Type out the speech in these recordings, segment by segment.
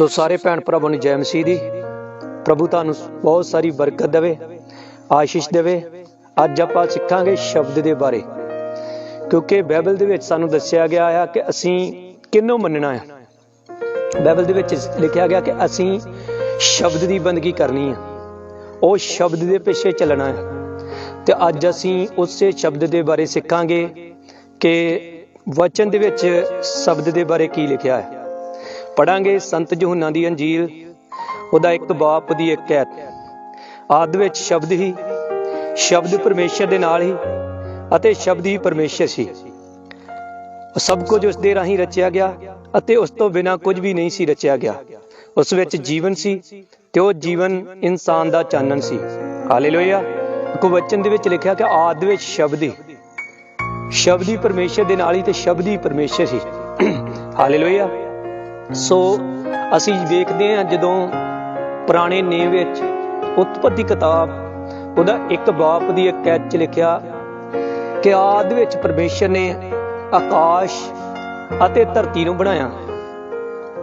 ਸੋ ਸਾਰੇ ਭੈਣ ਭਰਾਵਾਂ ਨੂੰ ਜੈ ਮਸੀਹ ਦੀ। ਪ੍ਰਭੂ ਤੁਹਾਨੂੰ ਬਹੁਤ ਸਾਰੀ ਬਰਕਤ ਦੇਵੇ, ਆਸ਼ੀਸ਼ ਦੇਵੇ। ਅੱਜ ਆਪਾਂ ਸਿੱਖਾਂਗੇ ਸ਼ਬਦ ਦੇ ਬਾਰੇ। ਕਿਉਂਕਿ ਬਾਈਬਲ ਦੇ ਵਿੱਚ ਸਾਨੂੰ ਦੱਸਿਆ ਗਿਆ ਹੈ ਕਿ ਅਸੀਂ ਕਿਹਨੂੰ ਮੰਨਣਾ ਹੈ ਬਾਈਬਲ ਦੇ ਵਿੱਚ ਲਿਖਿਆ ਗਿਆ ਕਿ ਅਸੀਂ ਸ਼ਬਦ ਦੀ ਬੰਦਗੀ ਕਰਨੀ ਹੈ ਉਹ ਸ਼ਬਦ ਦੇ ਪਿੱਛੇ ਚੱਲਣਾ ਹੈ ਤੇ ਅੱਜ ਅਸੀਂ ਉਸੇ ਸ਼ਬਦ ਦੇ ਬਾਰੇ ਸਿੱਖਾਂਗੇ ਕਿ ਵਚਨ ਦੇ ਵਿੱਚ ਸ਼ਬਦ ਦੇ ਬਾਰੇ ਕੀ ਲਿਖਿਆ ਹੈ ਪੜਾਂਗੇ ਸੰਤ ਯਹੂਨਾ ਦੀ ਅੰਜੀਲ ਉਹਦਾ ਇੱਕ ਬਾਪ ਦੀ ਇੱਕ ਐਤ ਆਦ ਵਿੱਚ ਸ਼ਬਦ ਹੀ, ਸ਼ਬਦ ਪਰਮੇਸ਼ਰ ਦੇ ਨਾਲ ਹੀ ਅਤੇ ਸ਼ਬਦ ਹੀ ਪਰਮੇਸ਼ਰ ਸੀ। ਸਭ ਕੁਝ ਉਸ ਦੇ ਰਾਹੀਂ ਰਚਿਆ ਗਿਆ ਅਤੇ ਉਸ ਤੋਂ ਬਿਨਾ ਕੁਝ ਵੀ ਨਹੀਂ ਸੀ ਰਚਿਆ ਗਿਆ। ਉਸ ਵਿੱਚ ਜੀਵਨ ਸੀ ਤੇ ਉਹ ਜੀਵਨ ਇਨਸਾਨ ਦਾ ਚਾਨਣ ਸੀ। ਹਾਲੇਲੂਇਆ। ਕੋ ਵਚਨ ਦੇ ਵਿੱਚ ਲਿਖਿਆ ਕਿ ਆਦ ਵਿੱਚ ਸ਼ਬਦ ਹੀ ਸ਼ਬਦ ਹੀ ਪਰਮੇਸ਼ਰ ਦੇ ਨਾਲ ਹੀ ਤੇ ਸ਼ਬਦ ਹੀ ਪਰਮੇਸ਼ਰ ਸੀ। ਹਾਲੇਲੂਇਆ। ਸੋ ਅਸੀਂ ਵੇਖਦੇ ਹਾਂ ਜਦੋਂ ਪੁਰਾਣੇ ਨੇਮ ਵਿੱਚ ਉਤਪਤੀ ਕਿਤਾਬ, ਉਹਦਾ ਇੱਕ ਬਾਪ ਦੀ ਇੱਕ ਐਚ ਲਿਖਿਆ ਕਿ ਆਦ ਵਿੱਚ ਪਰਮੇਸ਼ਰ ਨੇ ਆਕਾਸ਼ ਅਤੇ ਧਰਤੀ ਨੂੰ ਬਣਾਇਆ।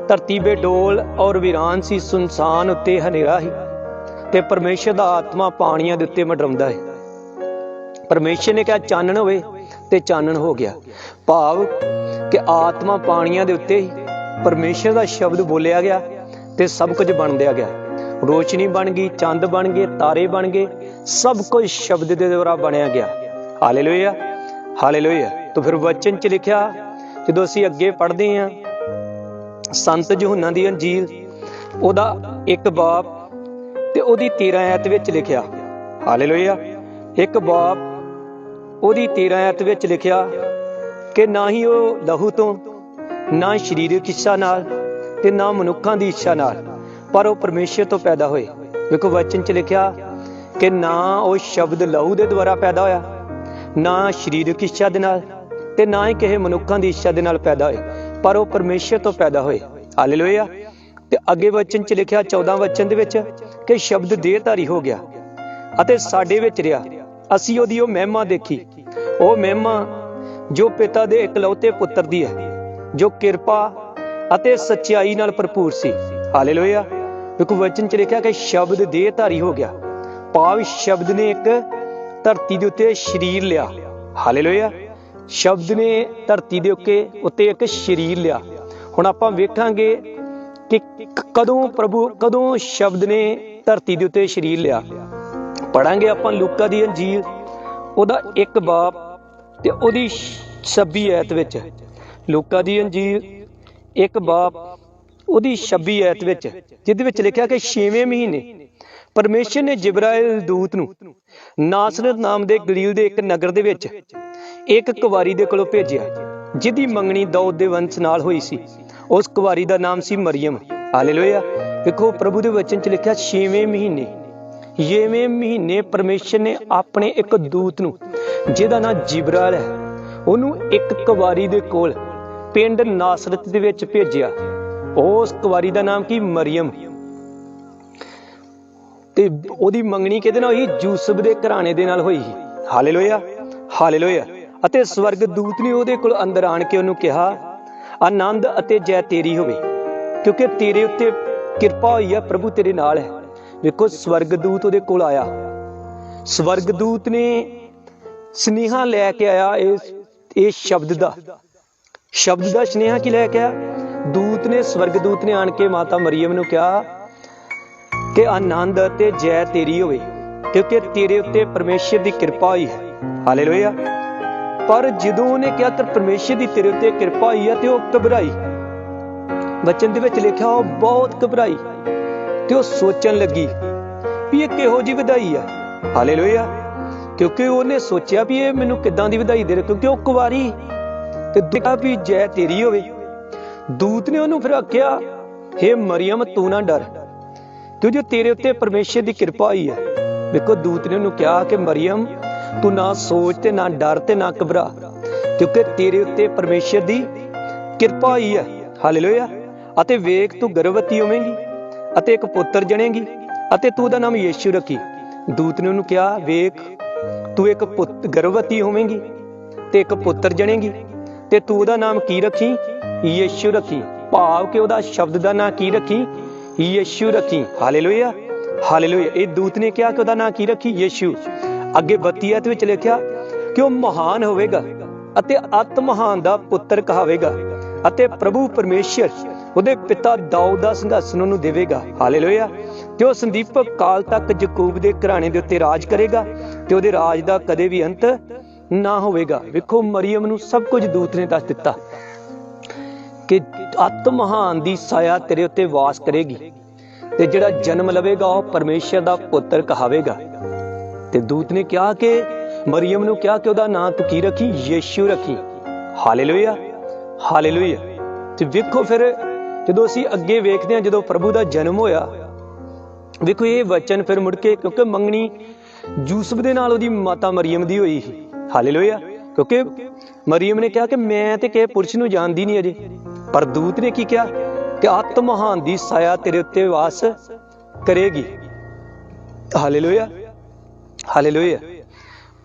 ਧਰਤੀ ਬੇਡੋਲ ਔਰ ਵੀਰਾਨ ਸੀ ਸੁਨਸਾਨ ਉੱਤੇ ਹਨੇਰਾ ਸੀ ਤੇ ਪਰਮੇਸ਼ਰ ਦਾ ਆਤਮਾ ਪਾਣੀਆਂ ਦੇ ਉੱਤੇ ਮਡਰਾਉਂਦਾ ਹੈ ਪਰਮੇਸ਼ਰ ਨੇ ਕਿਹਾ, ਚਾਨਣ ਹੋਵੇ ਤੇ ਚਾਨਣ ਹੋ ਗਿਆ। ਭਾਵ ਕਿ ਆਤਮਾ ਪਾਣੀਆਂ ਦੇ ਉੱਤੇ ਹੀ ਪਰਮੇਸ਼ਰ ਦਾ ਸ਼ਬਦ ਬੋਲਿਆ ਗਿਆ ਤੇ ਸਭ ਕੁਝ ਬਣ ਦਿਆ ਗਿਆ। ਰੋਸ਼ਨੀ ਬਣ ਗਈ, ਚੰਦ ਬਣ ਗਏ, ਤਾਰੇ ਬਣ ਗਏ, ਸਭ ਕੁਝ ਸ਼ਬਦ ਦੇ ਦੁਆਰਾ ਬਣਿਆ ਗਿਆ। Hallelujah hallelujah. ਤਾਂ ਫਿਰ ਵਚਨ ਚ ਲਿਖਿਆ, ਜਦੋਂ ਅਸੀਂ ਅੱਗੇ ਪੜ੍ਹਦੇ ਹਾਂ, ਸੰਤ ਯਹੂਨਾ ਦੀ ਅੰਜੀਲ, ਉਹਦਾ ਇੱਕ ਬਾਪ ਤੇ ਉਹਦੀ 13 ਆਇਤ ਵਿੱਚ ਲਿਖਿਆ। ਹਾਲੇਲੂਇਆ। ਇੱਕ ਬਾਪ ਉਹਦੀ 13 ਆਇਤ ਵਿੱਚ ਲਿਖਿਆ ਕਿ ਨਾ ਹੀ ਉਹ ਲਹੂ ਤੋਂ ਨਾ ਸਰੀਰਕ ਇੱਛਾ ਨਾਲ ਤੇ ਨਾ ਮਨੁੱਖਾਂ ਦੀ ਇੱਛਾ ਨਾਲ। ਪਰ ਉਹ ਪਰਮੇਸ਼ਰ ਤੋਂ ਪੈਦਾ ਹੋਏ। ਵੇਖੋ ਵਚਨ ਚ ਲਿਖਿਆ ਕਿ ਨਾ ਉਹ ਸ਼ਬਦ ਲਹੂ ਦੇ ਦੁਆਰਾ ਪੈਦਾ ਹੋਇਆ, ਨਾ ਸਰੀਰਕ ਇੱਛਾ ਦੇ ਨਾਲ ਤੇ ਨਾ ਹੀ ਕਿਸੇ ਮਨੁੱਖਾਂ ਦੀ ਇੱਛਾ ਦੇ ਨਾਲ ਪੈਦਾ ਹੋਏ। ਪਰ ਉਹ ਪਰਮੇਸ਼ਰ ਤੋਂ ਪੈਦਾ ਹੋਏ। ਹਾਲੇਲੂਇਆ। ਤੇ ਅੱਗੇ ਵਚਨ ਚ ਲਿਖਿਆ 14 ਵਚਨ ਦੇ ਵਿੱਚ ਕਿ ਸ਼ਬਦ ਦੇਹਧਾਰੀ ਹੋ ਗਿਆ ਅਤੇ ਸਾਡੇ ਵਿੱਚ ਰਿਹਾ। ਅਸੀਂ ਉਹਦੀ ਉਹ ਮਹਿਮਾ ਦੇਖੀ। ਉਹ ਮਹਿਮਾ ਜੋ ਪਿਤਾ ਦੇ ਇਕਲੌਤੇ ਪੁੱਤਰ ਦੀ ਹੈ। ਜੋ ਕਿਰਪਾ ਅਤੇ ਸੱਚਾਈ ਨਾਲ ਭਰਪੂਰ ਸੀ। ਹਾਲੇਲੂਇਆ। ਵੇਖੋ ਵਚਨ ਚ ਲਿਖਿਆ ਕਿ ਸ਼ਬਦ ਦੇਹਧਾਰੀ ਹੋ ਗਿਆ। ਭਾਵ ਸ਼ਬਦ ਨੇ ਇੱਕ ਧਰਤੀ ਦੇ ਉੱਤੇ ਸਰੀਰ ਲਿਆ। ਹਾਲੇਲੂਇਆ। ਸ਼ਬਦ ਨੇ ਧਰਤੀ ਦੇ ਉੱਤੇ ਉੱਤੇ ਇੱਕ ਸਰੀਰ ਲਿਆ। ਹੁਣ ਆਪਾਂ ਵੇਖਾਂਗੇ ਕਿ ਕਦੋਂ ਪ੍ਰਭੂ ਕਦੋਂ ਸ਼ਬਦ ਨੇ ਧਰਤੀ ਦੇ ਉੱਤੇ ਸਰੀਰ ਲਿਆ। ਪੜਾਂਗੇ ਆਪਾਂ ਲੂਕਾ ਦੀ ਅੰਜੀਲ। ਉਹਦਾ ਇੱਕ ਬਾਪ ਤੇ ਉਹਦੀ 26 ਐਤ ਵਿੱਚ। ਲੂਕਾ ਦੀ ਅੰਜੀਰ ਇੱਕ ਬਾਪ ਉਹਦੀ 26 ਐਤ ਵਿੱਚ, ਜਿਹਦੇ ਵਿੱਚ ਲਿਖਿਆ ਕਿ 6ਵੇਂ ਮਹੀਨੇ ਪਰਮੇਸ਼ਰ ਨੇ ਜਿਬਰਾਇਲ ਦੂਤ ਨੂੰ ਨਾਸਰਤ ਨਾਮ ਦੇ ਗਲੀਲ ਦੇ ਇੱਕ ਨਗਰ ਦੇ ਵਿੱਚ ਇੱਕ ਕੁਵਾਰੀ ਦੇ ਕੋਲੋਂ ਭੇਜਿਆ, ਜਿਹਦੀ ਮੰਗਣੀ ਦਾਊਦ ਦੇ ਵੰਸ਼ ਨਾਲ ਹੋਈ ਸੀ। ਉਸ ਕੁਵਾਰੀ ਦਾ ਨਾਮ ਸੀ ਮਰੀਮ ਹਾਲੇਲੂਇਆ। ਵੇਖੋ, ਪ੍ਰਭੂ ਦੇ ਵਚਨ ਚ ਲਿਖਿਆ 6ਵੇਂ ਮਹੀਨੇ। 6ਵੇਂ ਮਹੀਨੇ ਪਰਮੇਸ਼ਰ ਨੇ ਆਪਣੇ ਇੱਕ ਦੂਤ ਨੂੰ, ਜਿਹਦਾ ਨਾਮ ਜਿਬਰਾਇਲ ਹੈ, ਉਹਨੂੰ ਇੱਕ ਕੁਵਾਰੀ ਦੇ ਕੋਲ ਪਿੰਡ ਨਾਸਰਤ ਦੇ ਵਿੱਚ ਭੇਜਿਆ। ਉਸ ਕੁਵਾਰੀ ਦਾ ਨਾਮ ਕੀ? ਮਰੀਮ ਤੇ ਉਹਦੀ ਮੰਗਣੀ ਕਿਹਦੇ ਨਾਲ ਹੋਈ? ਯੂਸਫ ਦੇ ਘਰਾਣੇ ਦੇ ਨਾਲ ਹੋਈ। Hallelujah hallelujah. ਅਤੇ ਸਵਰਗ ਨੇ ਉਹਦੇ ਕੋਲ ਅੰਦਰ ਆਣ ਕੇ ਉਹਨੂੰ ਕਿਹਾ, ਆਨੰਦ ਅਤੇ ਜੈ ਤੇਰੀ ਹੋਵੇ, ਕਿਉਂਕਿ ਤੇਰੇ ਉੱਤੇ ਕਿਰਪਾ ਹੋਈ ਹੈ ਪ੍ਰਭੂ ਤੇਰੇ ਨਾਲ ਹੈ। ਵੇਖੋ ਸਵਰਗ ਉਹਦੇ ਕੋਲ ਆਇਆ। ਸਵਰਗਦੂਤ ਨੇ ਸਨੇਹਾ ਲੈ ਕੇ ਆਇਆ ਇਸ ਇਹ ਸ਼ਬਦ ਦਾ। ਸ਼ਬਦ ਦਾ ਸੁਨੇਹਾ ਕੀ ਲੈ ਕੇ ਆ? ਦੂਤ ਨੇ ਸਵਰਗ ਦੂਤ ਨੇ ਆਣ ਕੇ ਮਾਤਾ ਮਰੀਮ ਨੂੰ ਕਿਹਾ ਕਿ ਆਨੰਦ ਅਤੇ ਜੈ ਤੇਰੀ ਹੋਵੇ, ਕਿਉਂਕਿ ਤੇਰੇ ਉੱਤੇ ਪਰਮੇਸ਼ਰ ਦੀ ਕਿਰਪਾ ਹੋਈ ਹੈ। ਹਾਲੇਲੂਇਆ। ਪਰ ਜਦੋਂ ਉਹਨੇ ਕਿਹਾ ਕਿ ਪਰਮੇਸ਼ਰ ਦੀ ਤੇਰੇ ਉੱਤੇ ਕਿਰਪਾ ਹੋਈ ਹੈ ਤੇ ਉਹ ਘਬਰਾਈ। ਬਚਨ ਦੇ ਵਿੱਚ ਲਿਖਿਆ, ਉਹ ਬਹੁਤ ਘਬਰਾਈ ਤੇ ਉਹ ਸੋਚਣ ਲੱਗੀ ਵੀ ਇਹ ਕਿਹੋ ਜੀ ਵਧਾਈ ਆ ਹਾਲੇਲੂਇਆ। ਕਿਉਂਕਿ ਉਹਨੇ ਸੋਚਿਆ ਵੀ ਇਹ ਮੈਨੂੰ ਕਿੱਦਾਂ ਦੀ ਵਧਾਈ ਦੇ ਰਿਹਾ, ਕਿਉਂਕਿ ਉਹ ਕੁਵਾਰੀ ਤੇ ਦੁਆ ਵੀ ਜੈ ਤੇਰੀ ਹੋਵੇ। ਦੂਤ ਨੇ ਉਹਨੂੰ ਫਿਰ ਆਖਿਆ, ਹੇ ਮਰੀਮ ਤੂੰ ਨਾ ਡਰ। ਕਿਉਂ ਜੋ ਤੇਰੇ ਉੱਤੇ ਪਰਮੇਸ਼ਰ ਦੀ ਕਿਰਪਾ ਹੋਈ ਹੈ। ਵੇਖੋ, ਦੂਤ ਨੇ ਉਹਨੂੰ ਕਿਹਾ ਕਿ ਮਰੀਮ ਤੂੰ ਨਾ ਸੋਚ ਤੇ ਨਾ ਡਰ ਤੇ ਨਾ ਘਬਰਾ, ਕਿਉਂਕਿ ਤੇਰੇ ਉੱਤੇ ਪਰਮੇਸ਼ਰ ਦੀ ਕਿਰਪਾ ਹੋਈ ਹੈ। ਹਾਲੇਲੂਇਆ। ਅਤੇ ਵੇਖ, ਤੂੰ ਗਰਭਵਤੀ ਹੋਵੇਂਗੀ ਅਤੇ ਇੱਕ ਪੁੱਤਰ ਜਣੇਗੀ ਅਤੇ ਤੂੰ ਉਹਦਾ ਨਾਮ ਯੀਸ਼ੂ ਰੱਖੀ। ਦੂਤ ਨੇ ਉਹਨੂੰ ਕਿਹਾ, ਵੇਖ, ਤੂੰ ਇੱਕ ਪੁੱਤ, ਗਰਭਵਤੀ ਹੋਵੇਂਗੀ ਤੇ ਇੱਕ ਪੁੱਤਰ ਜਣੇਗੀ ਤੇ ਤੂੰ ਉਹਦਾ ਨਾਮ ਕੀ ਰੱਖੀ? ਯੀਸ਼ੂ ਰੱਖੀ। ਭਾਵ ਕਿ ਉਹਦਾ ਸ਼ਬਦ ਦਾ ਨਾਂ ਕੀ ਰੱਖੀ? ਯੀਸ਼ੂ ਰੱਖੀ। ਹਾਲੇਲੂਇਆ। ਹਾਲੇਲੂਇਆ। ਇਹ ਦੂਤ ਨੇ ਕਿਹਾ ਕਿ ਉਹਦਾ ਨਾਂ ਕੀ ਰੱਖੀ? ਯੀਸ਼ੂ। ਅੱਗੇ 32 ਵਿੱਚ ਲਿਖਿਆ ਕਿ ਉਹ ਮਹਾਨ ਹੋਵੇਗਾ ਅਤੇ ਅਤ ਮਹਾਨ ਦਾ ਪੁੱਤਰ ਕਹਾਵੇਗਾ ਅਤੇ ਪ੍ਰਭੂ ਪਰਮੇਸ਼ਰ ਉਹਦੇ ਪਿਤਾ ਦਾਊਦ ਦਾ ਸਿੰਘਾਸਨ ਉਹਨੂੰ ਦੇਵੇਗਾ। ਹਾਲੇਲੂਇਆ। ਤੇ ਉਹ ਸੰਦੀਪਕ ਕਾਲ ਤੱਕ ਯਕੂਬ ਦੇ ਘਰਾਣੇ ਦੇ ਉੱਤੇ ਰਾਜ ਕਰੇਗਾ ਤੇ ਉਹਦੇ ਰਾਜ ਦਾ ਕਦੇ ਵੀ ਅੰਤ ਨਾ ਹੋਵੇਗਾ। ਵੇਖੋ, ਮਰੀਮ ਨੂੰ ਸਭ ਕੁਝ ਦੂਤ ਨੇ ਦੱਸ ਦਿੱਤਾ ਕਿ ਅਤ ਮਹਾਨ ਦੀ ਸਾਇਆ ਤੇਰੇ ਉੱਤੇ ਵਾਸ ਕਰੇਗੀ ਤੇ ਜਿਹੜਾ ਜਨਮ ਲਵੇਗਾ, ਉਹ ਪਰਮੇਸ਼ਰ ਦਾ ਪੁੱਤਰ ਕਹਾਵੇਗਾ। ਤੇ ਦੂਤ ਨੇ ਕਿਹਾ ਕਿ, ਮਰੀਮ ਨੂੰ ਕਿਹਾ ਕਿ ਉਹਦਾ ਨਾਂ ਤੂੰ ਕੀ ਰੱਖੀ? ਯੀਸ਼ੂ ਰੱਖੀ। Hallelujah hallelujah. ਤੇ ਵੇਖੋ ਫਿਰ, ਜਦੋਂ ਅਸੀਂ ਅੱਗੇ ਵੇਖਦੇ ਹਾਂ, ਜਦੋਂ ਪ੍ਰਭੂ ਦਾ ਜਨਮ ਹੋਇਆ, ਵੇਖੋ ਇਹ ਵਚਨ ਫਿਰ ਮੁੜ ਕੇ ਕਿਉਂਕਿ ਮੰਗਣੀ ਯੂਸਫ ਦੇ ਨਾਲ ਉਹਦੀ ਮਾਤਾ ਮਰੀਮ ਦੀ ਹੋਈ ਸੀ। ਹਾਲੇਲੂਇਆ। ਕਿਉਂਕਿ ਮਰੀਮ ਨੇ ਕਿਹਾ ਕਿ ਮੈਂ ਤੇ ਕਿਸੇ ਪੁਰਸ਼ ਨੂੰ ਜਾਣਦੀ ਨਹੀਂ ਅਜੇ। ਪਰ ਦੂਤ ਨੇ ਕੀ ਕਿਹਾ? ਕਿ ਆਤਮ ਦੀ ਸਾਇਆ ਤੇਰੇ ਉੱਤੇ ਵਾਸ ਕਰੇਗੀ। ਹਾਲੇਲੂਇਆ। ਹਾਲੇਲੂਇਆ।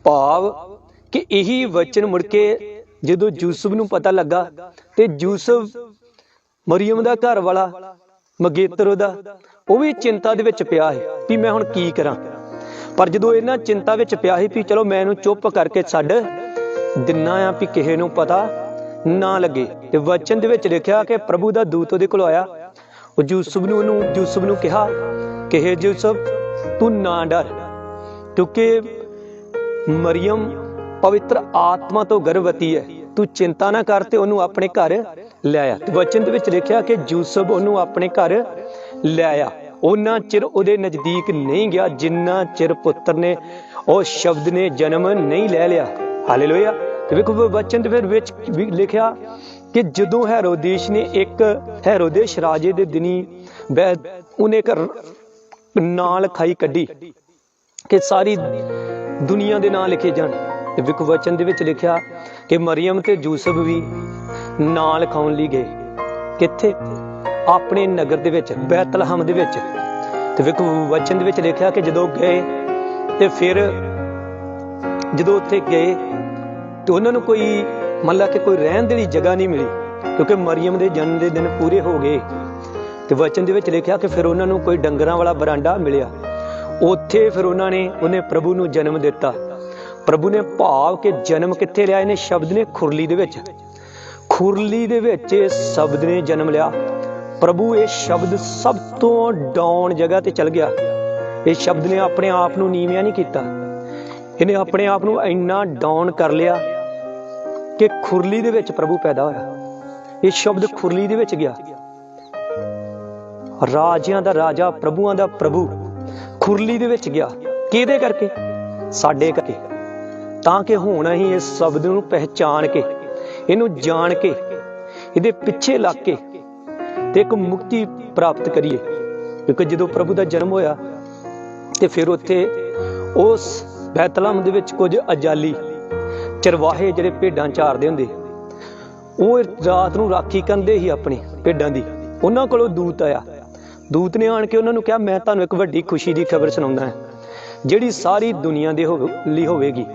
ਭਾਵ ਕਿ ਇਹੀ ਵਚਨ ਮੁੜ ਕੇ ਜਦੋਂ ਯੂਸਫ ਨੂੰ ਪਤਾ ਲੱਗਾ ਤੇ ਯੂਸਫ ਮਰੀਮ ਦਾ ਘਰ ਵਾਲਾ, ਮਗੇਤਰ ਉਹਦਾ ਉਹ ਵੀ ਚਿੰਤਾ ਦੇ ਵਿੱਚ ਪਿਆ ਹੈ ਕਿ ਮੈਂ ਹੁਣ ਕੀ ਕਰਾਂ। ਪਰ ਜਦੋਂ ਇਹਨਾਂ ਚਿੰਤਾ ਵਿੱਚ ਪਿਆ ਸੀ ਵੀ ਚਲੋ ਮੈਂ ਇਹਨੂੰ ਚੁੱਪ ਕਰਕੇ ਛੱਡ ਦਿਨਾ ਆ ਵੀ ਕਿਸੇ ਨੂੰ ਪਤਾ ਨਾ ਲੱਗੇ, ਤੇ ਵਚਨ ਦੇ ਵਿੱਚ ਲਿਖਿਆ ਕਿ ਪ੍ਰਭੂ ਦਾ ਦੂਤ ਉਹਦੇ ਕੋਲ ਆਇਆ। ਉਹ ਯੂਸਫ ਨੂੰ ਉਹਨੂੰ, ਯੂਸਫ ਨੂੰ ਕਿਹਾ ਕਿ ਹੇ ਯੂਸਫ, ਤੂੰ ਨਾ ਡਰ, ਕਿਉਂਕਿ ਮਰੀਮ ਪਵਿੱਤਰ ਆਤਮਾ ਤੋਂ ਗਰਭਵਤੀ ਹੈ। ਤੂੰ ਚਿੰਤਾ ਨਾ ਕਰ ਤੇ ਉਹਨੂੰ ਆਪਣੇ ਘਰ ਲੈ ਆਇਆ ਤੇ ਵਚਨ ਦੇ ਵਿੱਚ ਲਿਖਿਆ ਕਿ ਯੂਸਫ ਉਹਨੂੰ ਆਪਣੇ ਘਰ ਲੈ ਆਇਆ। ਉਹਨਾਂ ਚਿਰ ਉਹਦੇ ਨਜ਼ਦੀਕ ਨਹੀਂ ਗਿਆ, ਜਿੰਨਾ ਚਿਰ ਪੁੱਤਰ ਨੇ ਉਹ ਸ਼ਬਦ ਨੇ ਜਨਮ ਨਹੀਂ ਲੈ ਲਿਆ। ਹਾਲੇਲੂਇਆ। ਤੇ ਵੇਖੋ ਵਚਨ ਦੇ ਫਿਰ ਵਿੱਚ ਵੀ ਲਿਖਿਆ ਕਿ ਜਦੋਂ ਹੈਰੋਦੇਸ਼ ਨੇ ਇੱਕ ਹੈਰੋਦੇਸ਼ ਰਾਜੇ ਦੇ ਦਿਨੀ ਉਹਨੇ ਇੱਕ ਰ- ਨਾਂ ਕੱਢੀ ਕਿ ਸਾਰੀ ਦੁਨੀਆ ਦੇ ਨਾਂ ਲਿਖੇ ਜਾਣ। ਤੇ ਵਿਕ ਵਚਨ ਦੇ ਵਿੱਚ ਲਿਖਿਆ ਕਿ ਮਰੀਮ ਤੇ ਯੂਸਫ ਵੀ ਨਾਲ ਲਿਖਾਉਣ ਲਈ ਗਏ। ਕਿੱਥੇ? ਆਪਣੇ ਨਗਰ ਦੇ ਵਿੱਚ, ਬੈਤਲਹਮ ਦੇ ਵਿੱਚ। ਤੇ ਵਿਕ ਵਚਨ ਦੇ ਵਿੱਚ ਲਿਖਿਆ ਕਿ ਜਦੋਂ ਗਏ ਤੇ ਫਿਰ ਜਦੋਂ ਉੱਥੇ ਗਏ ਤੇ ਉਹਨਾਂ ਨੂੰ ਕੋਈ ਮੰਨ ਲਾ ਕਿ ਕੋਈ ਰਹਿਣ ਦੇ ਲਈ ਜਗ੍ਹਾ ਨਹੀਂ ਮਿਲੀ, ਕਿਉਂਕਿ ਮਰੀਮ ਦੇ ਜਨਮ ਦੇ ਦਿਨ ਪੂਰੇ ਹੋ ਗਏ। ਤੇ ਵਚਨ ਦੇ ਵਿੱਚ ਲਿਖਿਆ ਕਿ ਫਿਰ ਉਹਨਾਂ ਨੂੰ ਕੋਈ ਡੰਗਰਾਂ ਵਾਲਾ ਬਰਾਂਡਾ ਮਿਲਿਆ। ਉੱਥੇ ਫਿਰ ਉਹਨਾਂ ਨੇ ਉਹਨੇ ਪ੍ਰਭੂ ਨੂੰ ਜਨਮ ਦਿੱਤਾ। ਪ੍ਰਭੂ ਨੇ ਭਾਵ ਕਿ ਜਨਮ ਕਿੱਥੇ ਲਿਆ? ਇਹਨੇ ਸ਼ਬਦ ਨੇ ਖੁਰਲੀ ਦੇ ਵਿੱਚ। ਖੁਰਲੀ ਦੇ ਵਿੱਚ ਸ਼ਬਦ ਨੇ ਜਨਮ ਲਿਆ। ਪ੍ਰਭੂ, ਇਹ ਸ਼ਬਦ ਸਭ ਤੋਂ ਡਾਊਨ ਜਗ੍ਹਾ ਤੇ ਚਲ ਗਿਆ। ਇਹ ਸ਼ਬਦ ਨੇ ਆਪਣੇ ਆਪ ਨੂੰ ਨੀਵਿਆ ਨਹੀਂ ਕੀਤਾ। ਇਹਨੇ ਆਪਣੇ ਆਪ ਨੂੰ ਇੰਨਾ ਡਾਊਨ ਕਰ ਲਿਆ ਕਿ ਖੁਰਲੀ ਦੇ ਵਿੱਚ ਪ੍ਰਭੂ ਪੈਦਾ ਹੋਇਆ। ਇਹ ਸ਼ਬਦ ਖੁਰਲੀ ਦੇ ਵਿੱਚ ਗਿਆ। ਰਾਜਿਆਂ ਦਾ ਰਾਜਾ, ਪ੍ਰਭੂਆਂ ਦਾ ਪ੍ਰਭੂ ਖੁਰਲੀ ਦੇ ਵਿੱਚ ਗਿਆ। ਕਿਹਦੇ ਕਰਕੇ? ਸਾਡੇ ਕਰਕੇ। ਤਾਂ ਕਿ ਹੁਣ ਅਸੀਂ ਇਸ ਸ਼ਬਦ ਨੂੰ ਪਹਿਚਾਨ ਕੇ, ਇਹਨੂੰ ਜਾਣ ਕੇ, ਇਹਦੇ ਪਿੱਛੇ ਲੱਗ ਕੇ ਤੇ ਇੱਕ ਮੁਕਤੀ ਪ੍ਰਾਪਤ ਕਰੀਏ। ਕਿਉਂਕਿ ਜਦੋਂ ਪ੍ਰਭੂ ਦਾ ਜਨਮ ਹੋਇਆ ਤੇ ਫਿਰ ਉੱਥੇ ਉਸ ਬੈਤਲਹਮ ਦੇ ਵਿੱਚ ਕੁਝ ਅਜਾਲੀ ਚਰਵਾਹੇ ਜਿਹੜੇ ਭੇਡਾਂ ਚਾਰਦੇ ਹੁੰਦੇ, ਉਹ ਰਾਤ ਨੂੰ ਰਾਖੀ ਕੰਦੇ ਹੀ ਆਪਣੀ ਭੇਡਾਂ ਦੀ। ਉਹਨਾਂ ਕੋਲੋਂ ਦੂਤ ਆਇਆ। ਦੂਤ ਨੇ ਆਣ ਕੇ ਉਹਨਾਂ ਨੂੰ ਕਿਹਾ, ਮੈਂ ਤੁਹਾਨੂੰ ਇੱਕ ਵੱਡੀ ਖੁਸ਼ੀ ਦੀ ਖਬਰ ਸੁਣਾਉਂਦਾ ਹਾਂ, ਜਿਹੜੀ ਸਾਰੀ ਦੁਨੀਆ ਦੇ ਹੋਵੇ- ਲਈ ਹੋਵੇਗੀ।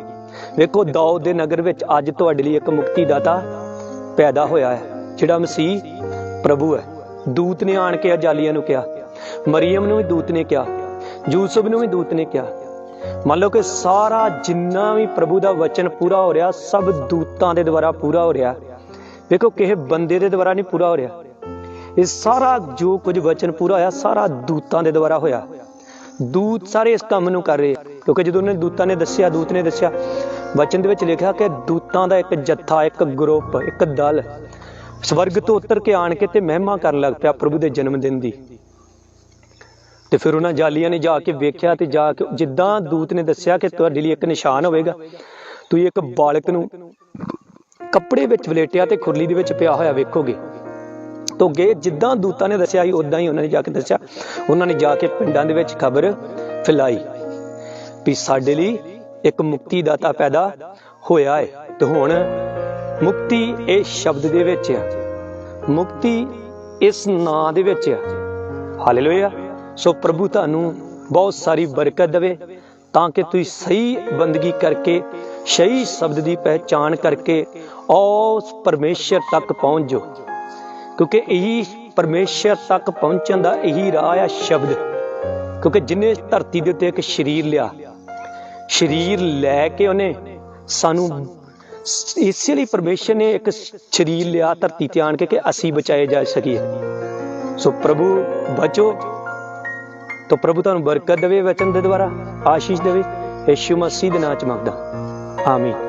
ਵੇਖੋ, ਦਾਊਦ ਦੇ ਨਗਰ ਵਿੱਚ ਅੱਜ ਤੁਹਾਡੇ ਲਈ ਇੱਕ ਮੁਕਤੀ ਦਾਤਾ ਪੈਦਾ ਹੋਇਆ ਹੈ, ਜਿਹੜਾ ਮਸੀਹ ਪ੍ਰਭੂ ਹੈ। ਦੂਤ ਨੇ ਆਣ ਕੇ ਅਜਾਲੀਆਂ ਨੂੰ ਕਿਹਾ। ਮਰੀਮ ਨੂੰ ਵੀ ਦੂਤ ਨੇ ਕਿਹਾ, ਯੂਸਫ ਨੂੰ ਵੀ ਦੂਤ ਨੇ ਕਿਹਾ। ਮੰਨ ਲਓ ਕਿ ਸਾਰਾ ਜਿੰਨਾ ਵੀ ਪ੍ਰਭੂ ਦਾ ਵਚਨ ਪੂਰਾ ਹੋ ਰਿਹਾ, ਸਭ ਦੂਤਾਂ ਦੇ ਦੁਆਰਾ ਪੂਰਾ ਹੋ ਰਿਹਾ। ਵੇਖੋ ਕਿਸੇ ਬੰਦੇ ਦੇ ਦੁਆਰਾ ਨਹੀਂ ਪੂਰਾ ਹੋ ਰਿਹਾ। ਇਹ ਸਾਰਾ ਜੋ ਕੁਝ ਵਚਨ ਪੂਰਾ ਹੋਇਆ, ਸਾਰਾ ਦੂਤਾਂ ਦੇ ਦੁਆਰਾ ਹੋਇਆ। ਦੂਤ ਸਾਰੇ ਇਸ ਕੰਮ ਨੂੰ ਕਰ ਰਹੇ, ਕਿਉਂਕਿ ਜਦੋਂ ਉਹਨੇ ਦੂਤਾਂ ਨੇ ਦੱਸਿਆ, ਦੂਤ ਨੇ ਦੱਸਿਆ, ਵਚਨ ਦੇ ਵਿੱਚ ਲਿਖਿਆ ਕਿ ਦੂਤਾਂ ਦਾ ਇੱਕ ਜੱਥਾ, ਇੱਕ ਗਰੁੱਪ, ਇੱਕ ਦਲ ਸਵਰਗ ਤੋਂ ਉਤਰ ਕੇ ਆਣ ਕੇ ਤੇ ਮਹਿਮਾ ਕਰਨ ਲੱਗ ਪਿਆ ਪ੍ਰਭੂ ਦੇ ਜਨਮ ਦਿਨ ਦੀ। ਤੇ ਫਿਰ ਉਹਨਾਂ ਜਾਲੀਆਂ ਨੇ ਜਾ ਕੇ ਵੇਖਿਆ ਤੇ ਜਾ ਕੇ ਜਿੱਦਾਂ ਦੂਤ ਨੇ ਦੱਸਿਆ ਕਿ ਤੁਹਾਡੇ ਲਈ ਇੱਕ ਨਿਸ਼ਾਨ ਹੋਵੇਗਾ, ਤੁਸੀਂ ਇੱਕ ਬਾਲਕ ਨੂੰ ਕੱਪੜੇ ਵਿੱਚ ਵਲੇਟਿਆ ਤੇ ਖੁਰਲੀ ਦੇ ਵਿੱਚ ਪਿਆ ਹੋਇਆ ਵੇਖੋਗੇ। ਤੋਂ ਗਏ ਜਿੱਦਾਂ ਦੂਤਾਂ ਨੇ ਦੱਸਿਆ ਸੀ ਉਦਾਂ ਹੀ ਉਹਨਾਂ ਨੇ ਜਾ ਕੇ ਦੱਸਿਆ। ਉਹਨਾਂ ਨੇ ਜਾ ਕੇ ਪਿੰਡਾਂ ਦੇ ਵਿੱਚ ਖਬਰ ਫੈਲਾਈ ਵੀ ਸਾਡੇ ਲਈ ਇੱਕ ਮੁਕਤੀ ਦਾਤਾ ਪੈਦਾ ਹੋਇਆ ਹੈ ਤੇ ਹੁਣ ਮੁਕਤੀ ਇਹ ਸ਼ਬਦ ਦੇ ਵਿੱਚ ਆ। ਮੁਕਤੀ ਇਸ ਨਾਂ ਦੇ ਵਿੱਚ ਆ। ਹਾਲੇਲੂਇਆ। ਸੋ ਪ੍ਰਭੂ ਤੁਹਾਨੂੰ ਬਹੁਤ ਸਾਰੀ ਬਰਕਤ ਦੇਵੇ ਤਾਂ ਕਿ ਤੁਸੀਂ ਸਹੀ ਬੰਦਗੀ ਕਰਕੇ, ਸਹੀ ਸ਼ਬਦ ਦੀ ਪਹਿਚਾਨ ਕਰਕੇ ਉਸ ਪਰਮੇਸ਼ਰ ਤੱਕ ਪਹੁੰਚ ਜਾਓ। ਕਿਉਂਕਿ ਇਹੀ ਪਰਮੇਸ਼ਰ ਤੱਕ ਪਹੁੰਚਣ ਦਾ ਇਹੀ ਰਾਹ ਆ ਸ਼ਬਦ। ਕਿਉਂਕਿ ਜਿਨੇ ਧਰਤੀ ਦੇ ਉੱਤੇ ਇੱਕ ਸਰੀਰ ਲਿਆ, ਸਰੀਰ ਲੈ ਕੇ ਉਹਨੇ ਸਾਨੂੰ ਇਸੇ ਲਈ ਪਰਮੇਸ਼ਰ ਨੇ ਇੱਕ ਸਰੀਰ ਲਿਆ, ਧਰਤੀ ਤੇ ਆਣ ਕੇ ਕਿ ਅਸੀਂ ਬਚਾਏ ਜਾ ਸਕੀਏ। ਸੋ ਪ੍ਰਭੂ, ਬਚੋ। ਤੋ ਪ੍ਰਭੂ ਤੁਹਾਨੂੰ ਬਰਕਤ ਦੇਵੇ, ਵਚਨ ਦੇ ਦੁਆਰਾ, ਆਸ਼ੀਸ਼ ਦੇਵੇ। ਯਿਸੂ ਮਸੀਹ ਦੇ ਨਾਮ ਚ ਮੰਗਦਾ। ਆਮੀਨ।